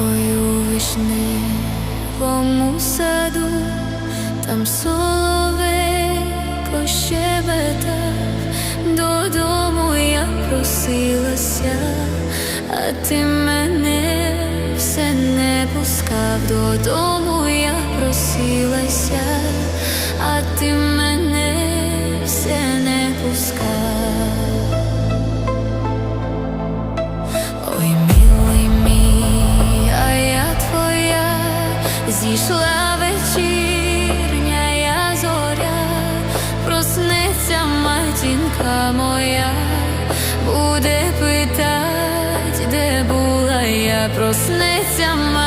Ой, у вишневому саду, там соловейко щебетав, додому я просилася, а ти мене все не пускав, додому я просилася, а ти мене все не пускав. Зійшла вечірня я зоря, проснеться матінка моя, буде питать, де була я, проснеться матінка